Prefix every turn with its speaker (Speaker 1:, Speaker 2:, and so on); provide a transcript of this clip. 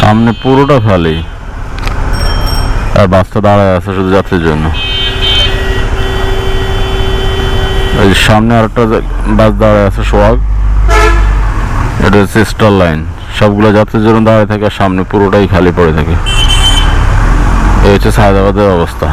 Speaker 1: সামনে পুরোটা খালি। আর বাসটা দাঁড়ায় আছে শুধু যাত্রীর জন্য। এই সামনে আরেকটা একটা বাস দাঁড়ায় আছে সোয়াগ এটা হচ্ছে স্টার লাইন। সবগুলো যাত্রীর জন্য দাঁড়ায় থাকে আর সামনে পুরোটাই খালি পড়ে থাকে। এই হচ্ছে সায়দাবাদের অবস্থা।